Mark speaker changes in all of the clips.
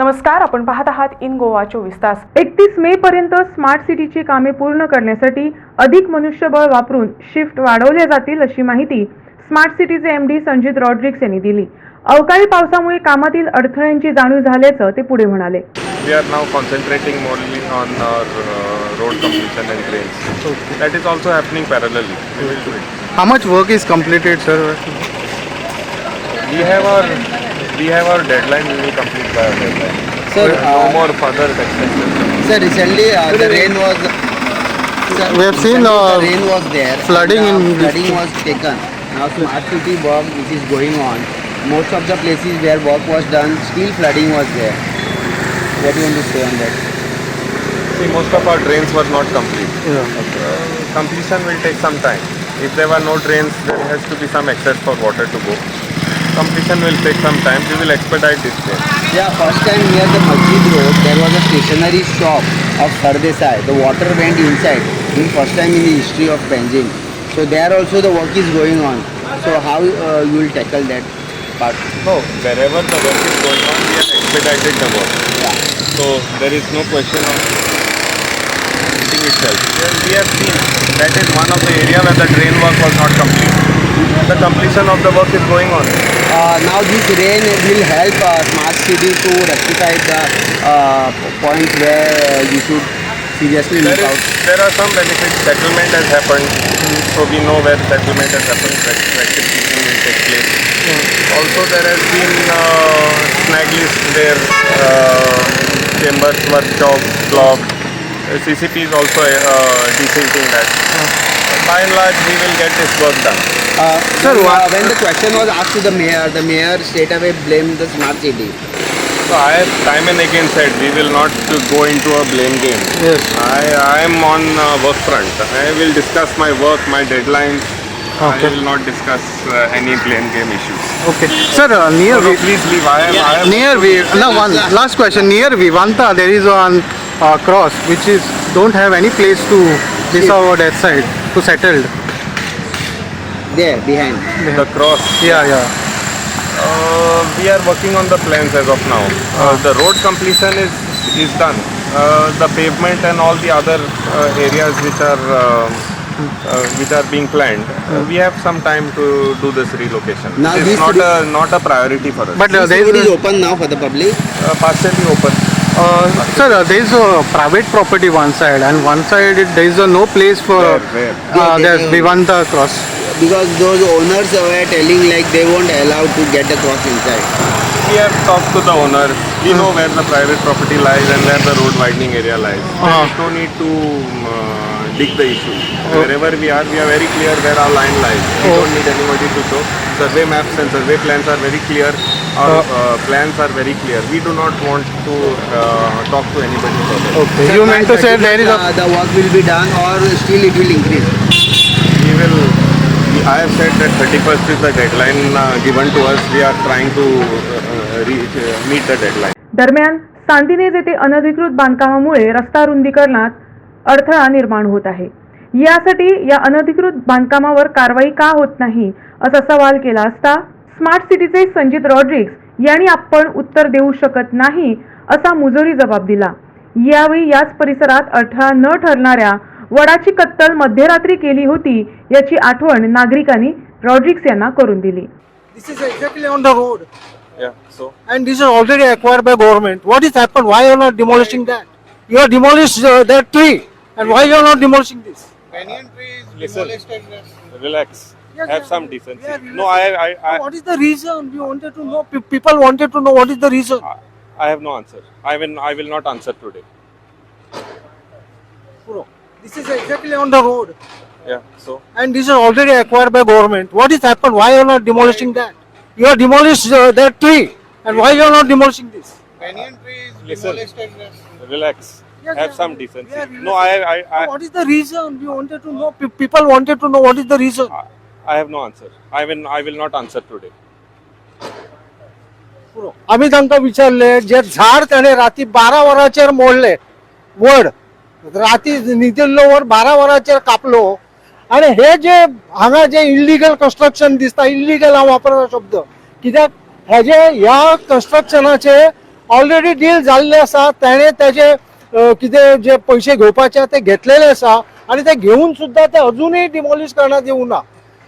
Speaker 1: नमस्कार आपण पाहत आहात इन गोवा चोवीस तास एकतीस मे पर्यंत स्मार्ट सिटीची कामे पूर्ण करण्यासाठी अधिक मनुष्यबळ वापरून शिफ्ट वाढवल्या जातील अशी माहिती स्मार्ट सिटीचे एमडी संजित रॉड्रिक्स यांनी दिली अवकाळी पावसामुळे कामातील अडथळ्यांची जाणीव झाल्याचं ते पुढे म्हणाले
Speaker 2: We are now concentrating mainly on our uh, road completion and drains. That is also happening parallelly. We will do it.
Speaker 3: How much work is completed, sir?
Speaker 2: We have our we have our deadline. We will complete by our deadline.
Speaker 4: Sir,
Speaker 2: no
Speaker 4: uh,
Speaker 2: more further extensions.
Speaker 4: Sir, recently uh, the rain was. Sir,
Speaker 3: We have seen,
Speaker 4: recently
Speaker 3: uh,
Speaker 4: the rain was there.
Speaker 3: flooding
Speaker 4: and, uh,
Speaker 3: in this-
Speaker 4: flooding was taken. Now smart city work which is going on. Most of the places where work was done, still flooding was there. What do you want to say on that?
Speaker 2: See, most of our drains were not complete.
Speaker 3: Yeah.
Speaker 2: Uh, completion will take some time. If there were no drains, there has to be some access for water to go. Completion will take some time. We will expedite this thing.
Speaker 4: Yeah, first time near the Masjid Road, there was a stationery shop of Sardesai. The water went inside. Is first time in the history of Panjim. So there also the work is going on. So how uh, you will tackle that part?
Speaker 2: No, wherever the work is going on, we have expedited the work.
Speaker 4: Yeah.
Speaker 2: So there is no question of itself. We have seen that is one of the area where the drain work was not complete. The completion of the work is going on.
Speaker 4: Uh, now this rain will help uh, smart city to rectify the uh, points where uh, you should seriously
Speaker 2: There,
Speaker 4: look
Speaker 2: is,
Speaker 4: out.
Speaker 2: there are some benefits. Settlement has happened, so we know where settlement has happened. Rect- Rectification will take place. Also, there has been uh, snag list where uh, chambers were blocked. Uh, CCP is also uh, desilting that. By and large, we will get this work done.
Speaker 4: Uh,
Speaker 3: Sir,
Speaker 4: when, uh, when the question was asked to the mayor, the mayor straight away blamed the smart city.
Speaker 2: So I have time and again said we will not go into a blame game.
Speaker 3: Yes.
Speaker 2: I, I am on uh, work front. I will discuss my work, my deadlines.
Speaker 3: Okay.
Speaker 2: I will not discuss uh, any blame game issues.
Speaker 3: Okay. Sir, uh, near
Speaker 2: No, no, please leave. I am. I am
Speaker 3: near Vi- no one last question. Near Vivanta, there is one uh, cross which is don't have any place to this over that side to settle.
Speaker 4: There, behind.
Speaker 2: the cross.
Speaker 3: Yeah, yeah.
Speaker 2: Uh, we are working on the plans as of now. Uh, the road completion is is done. Uh, the pavement and all the other uh, areas which are uh, uh, which are being planned, uh, we have some time to do this relocation.
Speaker 4: Now
Speaker 2: it's
Speaker 4: this
Speaker 2: not a not a priority for us.
Speaker 3: But uh,
Speaker 4: This
Speaker 3: there
Speaker 4: is
Speaker 3: is
Speaker 4: open now for the public.
Speaker 2: uh, partially open.
Speaker 3: Uh, sir, uh, there is a private property one side and one side it, there is a no place for
Speaker 2: Where, where?
Speaker 3: Uh,
Speaker 4: There-
Speaker 3: there's
Speaker 4: there-
Speaker 3: Vivanta cross.
Speaker 4: Because those owners were telling like they won't allow to get the cross inside.
Speaker 2: We have talked to the owner. We know where the private property lies and where the road widening area lies.
Speaker 3: Uh-huh.
Speaker 2: is no need to um, uh, dig the issue. Wherever we are, we are very clear where our line lies. We
Speaker 3: Oh.
Speaker 2: don't need anybody to show. Survey maps and survey plans are very clear. Our uh, plans are very clear. We do not want to uh, talk to anybody further.
Speaker 3: Okay.
Speaker 4: Sir,
Speaker 3: you meant to say
Speaker 4: 31st,
Speaker 3: there is a
Speaker 4: uh, the work will be done or still it will increase.
Speaker 2: We will. I have said that 31st is the deadline uh, given to us. We are trying to uh, reach, uh, meet the deadline.
Speaker 1: दरम्यान सांतिनेज येथे अनधिकृत बांधकामामुळे रस्ता रुंदीकरणात अडथळा निर्माण होत आहे यासाठी या अनधिकृत बांधकामावर कारवाई का होत नाही असा सवाल केला असता स्मार्ट सिटीचे संजित रॉड्रिक्स यांनी आपण उत्तर देऊ शकत नाही असा मुजोरी जबाब दिला. यावेळी याच परिसरात अडथळा न ठरणाऱ्या वडाची कत्तल मध्यरात्री केली होती याची आठवण नागरिकांनी रॉड्रिक्स यांना करून दिली.
Speaker 2: Relax.
Speaker 5: Yes,
Speaker 2: Have
Speaker 5: yes,
Speaker 2: some
Speaker 5: we
Speaker 2: decency.
Speaker 5: are
Speaker 2: No, I, I, I,
Speaker 5: what is the reason? We wanted to know. Pe- People wanted to know what is the reason.
Speaker 2: I have no answer. I will, I will not answer today.
Speaker 5: Bro, This is exactly on the road,
Speaker 2: Yeah. So.
Speaker 5: and this is already acquired by government. What is happened? Why you are not demolishing that? You are demolished uh, that tree, and why you are not demolishing this?
Speaker 2: Listen, relax.
Speaker 5: Yes,
Speaker 2: Have
Speaker 5: yes,
Speaker 2: some
Speaker 5: we
Speaker 2: decency.
Speaker 5: are
Speaker 2: No, I, I, I,
Speaker 5: What is the reason? We wanted to know. Pe- People wanted to know what is the reason.
Speaker 2: I have no answer. I will, I will not answer today.
Speaker 5: आम्ही तांकां विचारले जे झाड त्याने राती बारा वरांचेर मोडले वड राती न्हिदिल्लो वर बारा वरांचेर कापलो आणि हे जे हांगा जे इल्लिगल कन्स्ट्रक्शन दिसता इल्लिगल हांव वापरता शब्द कित्याक हेजे ह्या कन्स्ट्रक्शनाचे ऑलरेडी डील जाल्ले आसा ताणें त्याचे कितें जे पयशे घेवपाचे ते घेतलेले आसा आणि ते घेऊन सुद्धा ते अजूनही डिमॉलिश करण्यात येऊ ना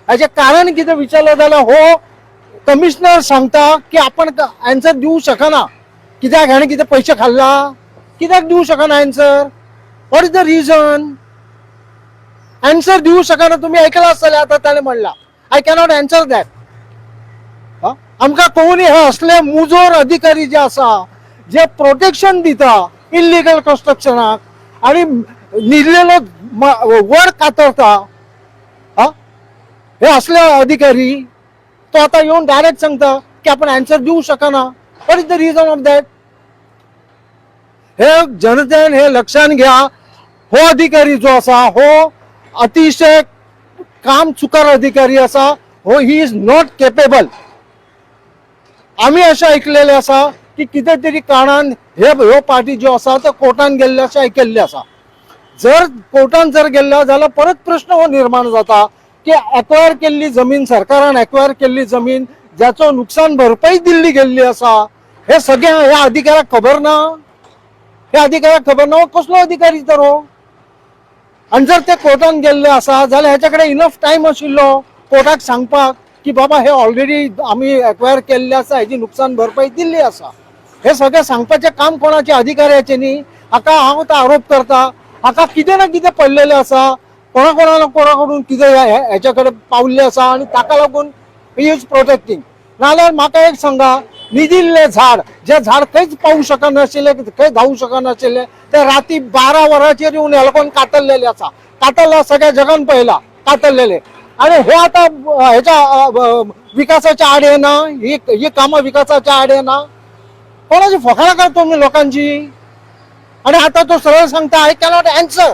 Speaker 5: हाचे कारण कितें विचारलं जाल्यार हो कमिशनर सांगता की आपण आन्सर दिवं शकना. कित्याक हाणें कितें पयशे खाल्ला? कित्याक दिवं शकना answer what is the reason answer दिवं शकना तुम्ही ऐकला आसतलें आतां ताणें म्हणला. आय कॅनॉट आन्सर दॅट आमकां कोणी हे असले मुजोर अधिकारी जे आसा जे प्रोटेक्शन दिता इल्लिगल कन्स्ट्रक्शनाक आणि निजलेलो वड कातरता हे असले अधिकारी तो आता येऊन डायरेक्ट सांगता की आपण अँसर देऊ शकना. What is the reason of that हे जनतेन हे लक्षात घ्या. हो अधिकारी जो असा हो अतिशय काम चुकार अधिकारी असा हो ही इज नॉट केपेबल आम्ही अशें ऐकलेले आसा की कितें तरी कारणान हे ह्यो पार्टी ज्यो आसा तो कोर्टान गेल्ले अशें आयकल्ले आसा जर कोर्टान जर गेल्लो जाल्यार परत प्रश्न हो निर्माण जाता की एक्वायर केल्ली जमीन सरकारान एक्वायर केल्ली जमीन ज्याचो नुकसान भरपाई दिल्ली गेल्ली आसा हे सगळें ह्या अधिकाऱ्याक खबर ना? ह्या अधिकाऱ्याक खबर ना? कसलो अधिकारी तर हो? आणि जर ते कोर्टान गेल्ले आसा जाल्यार ह्याच्या कडेन इनफ टायम आशिल्लो हो, कोर्टाक सांगपाक की बाबा हे ऑलरेडी आमी एक्वायर केल्ले आसा हेजी नुकसान भरपाई दिल्ली आसा हे सगळें सांगपाचें काम कोणाचे अधिकाऱ्याचे न्ही हाका हांव तो आरोप करता? हाका कितें ना कितें पडलेलें आसा कोणाकोणाला कोणाकडून कितें ह्याच्याकडे हे- असा कडेन आसा आनी ताका लागून ही इज प्रोटेक्टींग नाल्यार म्हाका एक सांगा निदिल्ले झाड जे झाड खंयच पावू शकनाशिल्ले खंय धावू शकनाशिल्ले ते राती बारा वरांचेर येवन हे लोकांनी कातरलेले आसा कातरला सगळ्या जगान पळयला कातरलेले. आणि हे आता ह्याच्या विकासाच्या आड येना ही ही कामां विकासाच्या आड येना कोणाची फकाणां करता तुमी लोकांची? आणि आता तो सरळ सांगता आय कॅनॉट अँसर